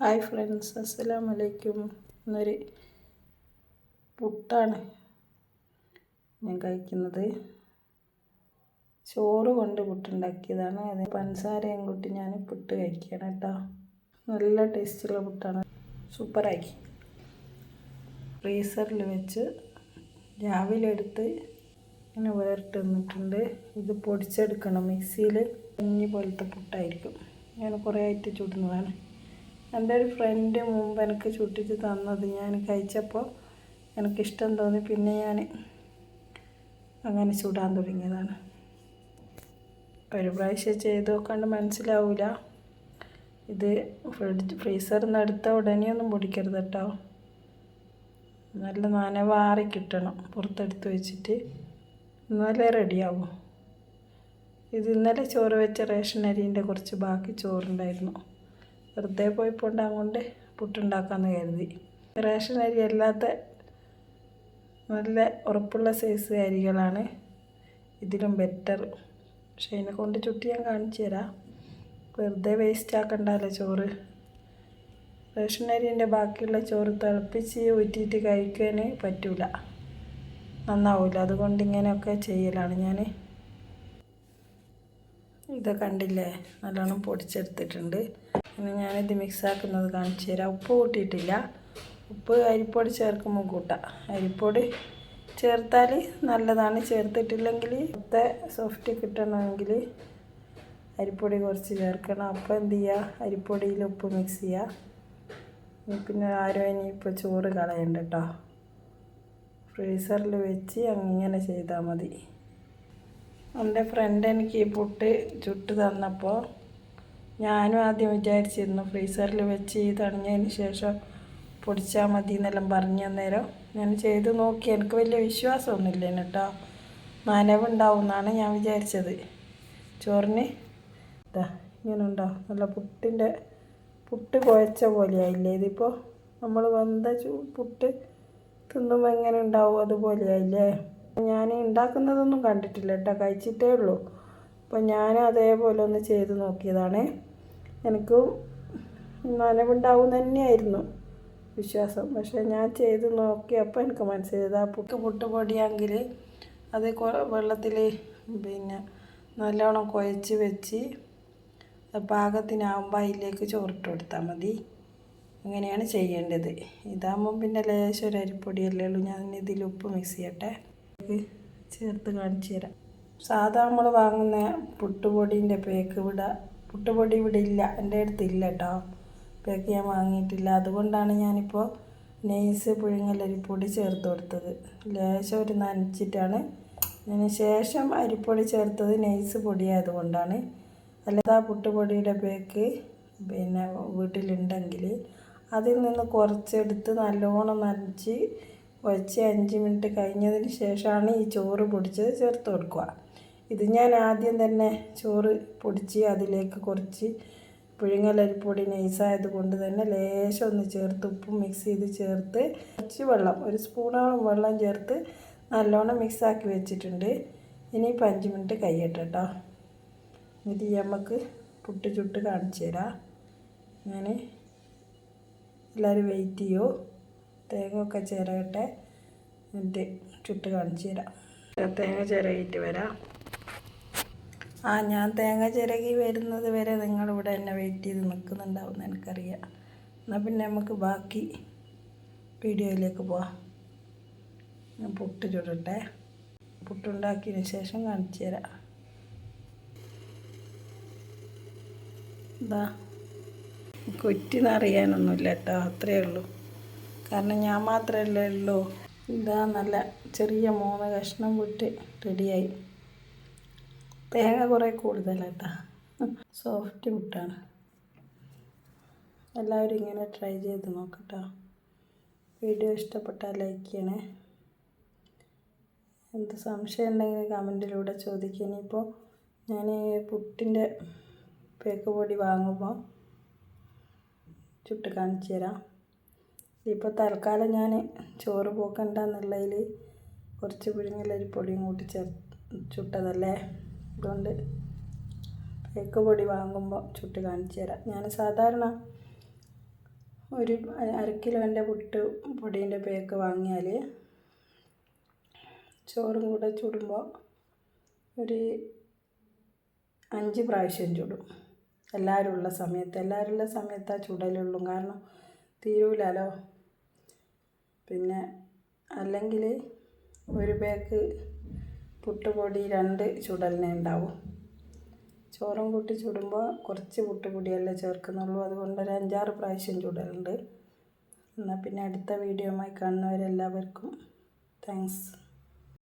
Hi friends അസ്സലാം വലൈക്കും എന്നൊരു പുട്ടാണ് ഞാൻ കഴിക്കുന്നത്. ചോറ് കൊണ്ട് പുട്ടുണ്ടാക്കിയതാണ്. അത് പഞ്ചസാരയും കൂട്ടി ഞാൻ പുട്ട് കഴിക്കുകയാണ് കേട്ടോ. നല്ല ടേസ്റ്റുള്ള പുട്ടാണ്. സൂപ്പറായി ഫ്രീസറിൽ വെച്ച് രാവിലെ എടുത്ത് ഇങ്ങനെ വേറിട്ട് നിന്നിട്ടുണ്ട് ഇത് പൊടിച്ചെടുക്കണം മിക്സിയിൽ. കുഞ്ഞി പോലത്തെ പുട്ടായിരിക്കും. ഞാൻ കുറേ ആയിട്ട് ചുടുന്നതാണ്. എന്റെ ഒരു ഫ്രണ്ട് മുമ്പ് എനിക്ക് ചുട്ടിട്ട് തന്നത് ഞാൻ കഴിച്ചപ്പോൾ എനിക്കിഷ്ടം തോന്നി. പിന്നെ ഞാൻ അങ്ങനെ ചുടാൻ തുടങ്ങിയതാണ്. ഒരു പ്രാവശ്യം ചെയ്ത് നോക്കാണ്ട് മനസ്സിലാവില്ല ഇത് ഫ്രിഡ്ജ് ഫ്രീസറിൽ നിന്ന് എടുത്ത ഉടനെയൊന്നും പൊടിക്കരുത് കേട്ടോ നല്ല നനവാറി കിട്ടണം പുറത്തെടുത്ത് വെച്ചിട്ട്. എന്നാലേ റെഡിയാവും. ഇത് ഇന്നലെ ചോറ് വെച്ച റേഷൻ അരിന്റെ കുറച്ച് ബാക്കി ചോറുണ്ടായിരുന്നു. വെറുതെ പോയി കൊണ്ട് പുട്ടുണ്ടാക്കാമെന്ന് കരുതി. റേഷൻ അരി അല്ലാത്ത നല്ല ഉറപ്പുള്ള സൈസ് അരികളാണ് ഇതിലും ബെറ്റർ പക്ഷെ അതിനെ കൊണ്ട് ചുട്ടി ഞാൻ കാണിച്ചു തരാം. വെറുതെ വേസ്റ്റ് ആക്കണ്ടല്ലോ ചോറ്. റേഷൻ അരിന്റെ ബാക്കിയുള്ള ചോറ് തിളപ്പിച്ച് ഊറ്റിയിട്ട് കഴിക്കാൻ പറ്റൂല. നന്നാവില്ല അതുകൊണ്ട് ഇങ്ങനെയൊക്കെ ചെയ്യലാണ് ഞാൻ ഇത് കണ്ടില്ലേ? നല്ലോണം പൊടിച്ചെടുത്തിട്ടുണ്ട്. ഇനി ഞാനിത് മിക്സാക്കുന്നത് കാണിച്ചു തരാം. ഉപ്പ് കൂട്ടിയിട്ടില്ല. ഉപ്പ് അരിപ്പൊടി ചേർക്കുമ്പോൾ കൂട്ടാം അരിപ്പൊടി ചേർത്താൽ നല്ലതാണ്. ചേർത്തിട്ടില്ലെങ്കിൽ ഒത്ത സോഫ്റ്റ് കിട്ടണമെങ്കിൽ അരിപ്പൊടി കുറച്ച് ചേർക്കണം. അപ്പോൾ എന്ത് ചെയ്യുക? അരിപ്പൊടിയിൽ ഉപ്പ് മിക്സ് ചെയ്യുക. പിന്നെ ആരും ഇനിയിപ്പോൾ ചോറ് കളയണ്ട കേട്ടോ ഫ്രീസറിൽ വെച്ച് അങ്ങനെ ചെയ്താൽ മതി. എന്റെ ഫ്രണ്ട് എനിക്ക് ഈ പുട്ട് ചുട്ട് തന്നപ്പോൾ ഞാനും ആദ്യം വിചാരിച്ചിരുന്നു ഫ്രീസറിൽ വെച്ച് തണിഞ്ഞതിന് ശേഷം പൊടിച്ചാൽ മതി എന്നെല്ലാം പറഞ്ഞു അന്നേരം ഞാൻ ചെയ്ത് നോക്കി. എനിക്ക് വലിയ വിശ്വാസമൊന്നുമില്ല കേട്ടോ. നനവുണ്ടാവും എന്നാണ് ഞാൻ വിചാരിച്ചത്. ചോറിന് ഇതാ ഇങ്ങനെ ഉണ്ടാവും നല്ല പുട്ടിന്റെ പുട്ട് കുഴച്ച പോലെയായില്ലേ? ഇതിപ്പോൾ നമ്മൾ വന്ന പുട്ട് തിന്നുമ്പോൾ എങ്ങനെ ഉണ്ടാവും അതുപോലെയായില്ലേ? ഞാൻ ഉണ്ടാക്കുന്നതൊന്നും കണ്ടിട്ടില്ല കേട്ടോ. കഴിച്ചിട്ടേ ഉള്ളൂ. അപ്പോൾ ഞാൻ അതേപോലെ ഒന്ന് ചെയ്ത് നോക്കിയതാണ്. എനിക്കും നനവുണ്ടാവും തന്നെയായിരുന്നു വിശ്വാസം. പക്ഷേ ഞാൻ ചെയ്ത് നോക്കിയപ്പോൾ എനിക്ക് മനസ്സിലായത് ആ പുട്ട് പുട്ട് പൊടിയാണെങ്കിൽ അത് വെള്ളത്തിൽ പിന്നെ നല്ലോണം കുഴച്ച് വെച്ച് പാകത്തിനാകുമ്പോൾ അതിലേക്ക് ചോറിട്ട് കൊടുത്താൽ മതി. അങ്ങനെയാണ് ചെയ്യേണ്ടത്. ഇതാകുമ്പം പിന്നെ ലേശം ഒരു അരിപ്പൊടിയല്ലേ ഉള്ളൂ. ഞാൻ ഇതിൽ ഉപ്പ് മിക്സ് ചെയ്യട്ടെ. ചേർത്ത് കാണിച്ചു തരാം. സാധാ നമ്മൾ വാങ്ങുന്ന പുട്ടുപൊടീന്റെ പേക്ക് ഇവിടെ പുട്ടുപൊടി ഇവിടെ ഇല്ല എന്റെ അടുത്ത് ഇല്ല കേട്ടോ. പേക്ക് ഞാൻ വാങ്ങിയിട്ടില്ല. അതുകൊണ്ടാണ് ഞാനിപ്പോൾ നെയ്സ് പുഴുങ്ങലരിപ്പൊടി ചേർത്ത് കൊടുത്തത്. ലേശം ഒരു നനച്ചിട്ടാണ്. അതിന് ശേഷം അരിപ്പൊടി ചേർത്തത് നെയ്സ് പൊടിയായതുകൊണ്ടാണ്. അല്ലാതെ ആ പുട്ടുപൊടിയുടെ പേക്ക് പിന്നെ വീട്ടിലുണ്ടെങ്കിൽ അതിൽ നിന്ന് കുറച്ചെടുത്ത് നല്ലോണം നനച്ച് വെച്ച് അഞ്ച് മിനിറ്റ് കഴിഞ്ഞതിന് ശേഷമാണ് ഈ ചോറ് പൊടിച്ചത് ചേർത്ത് കൊടുക്കുക. ഇത് ഞാൻ ആദ്യം തന്നെ ചോറ് പൊടിച്ച് അതിലേക്ക് കുറച്ച് പുഴുങ്ങലരിപ്പൊടി നൈസായത് കൊണ്ട് തന്നെ ലേശം ഒന്ന് ചേർത്ത് ഉപ്പും മിക്സ് ചെയ്ത് ചേർത്ത് കുറച്ച് വെള്ളം ഒരു സ്പൂണോളം വെള്ളം ചേർത്ത് നല്ലോണം മിക്സാക്കി വെച്ചിട്ടുണ്ട്. ഇനിയിപ്പോൾ അഞ്ച് മിനിറ്റ് കഴിയട്ടെ കേട്ടോ ഇത് നമുക്ക് പുട്ട് ചുട്ട് കാണിച്ചു തരാം. ഞാൻ എല്ലാവരും വെയിറ്റ് ചെയ്യൂ? തേങ്ങ ഒക്കെ ചിരകട്ടെ. എന്നിട്ട് ചുട്ട് കാണിച്ചു തരാം. തേങ്ങ ചിരകിയിട്ട് വരാം. ആ ഞാൻ തേങ്ങ ചിരകി വരുന്നത് വരെ നിങ്ങളിവിടെ എന്നെ വെയിറ്റ് ചെയ്ത് നിൽക്കുന്നുണ്ടാവും എനിക്കറിയാം. എന്നാൽ പിന്നെ നമുക്ക് ബാക്കി വീഡിയോയിലേക്ക് പോവാം. ഞാൻ പുട്ട് ചുടട്ടെ. പുട്ടുണ്ടാക്കിയതിന് ശേഷം കാണിച്ചു തരാം. എന്താ കുറ്റി നിറയാനൊന്നുമില്ല കേട്ടോ അത്രയേ ഉള്ളൂ. കാരണം ഞാൻ മാത്രമല്ലേ ഉള്ളൂ. ഇതാ നല്ല ചെറിയ മൂന്ന് കഷ്ണം പുട്ട് റെഡിയായി തേങ്ങ കുറേ കൂടുതലാട്ടാ സോഫ്റ്റ് പുട്ടാണ്. എല്ലാവരും ഇങ്ങനെ ട്രൈ ചെയ്ത് നോക്കട്ടോ. വീഡിയോ ഇഷ്ടപ്പെട്ടാൽ ലൈക്ക് ചെയ്യണേ. എന്ത് സംശയം ഉണ്ടെങ്കിൽ കമന്റിലൂടെ ചോദിക്കുക ഇനിയിപ്പോൾ ഞാൻ പുട്ടിന്റെ പേക്ക് പൊടി വാങ്ങുമ്പോൾ ചുട്ട് കാണിച്ചു തരാം. ഇപ്പോൾ തൽക്കാലം ഞാൻ ചോറ് പോക്കണ്ട എന്നുള്ളതിൽ കുറച്ച് പുഴുങ്ങലരി പൊടിയും കൂട്ടി ചേർ ചുട്ടതല്ലേ? അതുകൊണ്ട് തേക്ക് പൊടി വാങ്ങുമ്പോൾ ചുട്ട് കാണിച്ചു തരാം. ഞാൻ സാധാരണ ഒരു അര കിലോന്റെ പുട്ട് പൊടീന്റെ പേക്ക് വാങ്ങിയാൽ ചോറും കൂടെ ചുടുമ്പോൾ ഒരു അഞ്ച് പ്രാവശ്യം ചുടും. എല്ലാവരും ഉള്ള സമയത്ത്. എല്ലാവരും ഉള്ള സമയത്താണ് ചുടലുള്ളൂ. കാരണം തീരൂലല്ലോ. പിന്നെ അല്ലെങ്കിൽ ഒരു പേക്ക് പുട്ടുപൊടി രണ്ട് ചുടലിനെ ഉണ്ടാവും. ചോറും കൂട്ടി ചുടുമ്പോൾ കുറച്ച് പുട്ടുപൊടിയല്ലേ ചേർക്കുന്നുള്ളൂ. അതുകൊണ്ട് ഒരു അഞ്ചാറ് പ്രാവശ്യം ചുടലുണ്ട്. എന്നാൽ പിന്നെ അടുത്ത വീഡിയോയുമായി കാണുന്നവരെല്ലാവർക്കും താങ്ക്സ്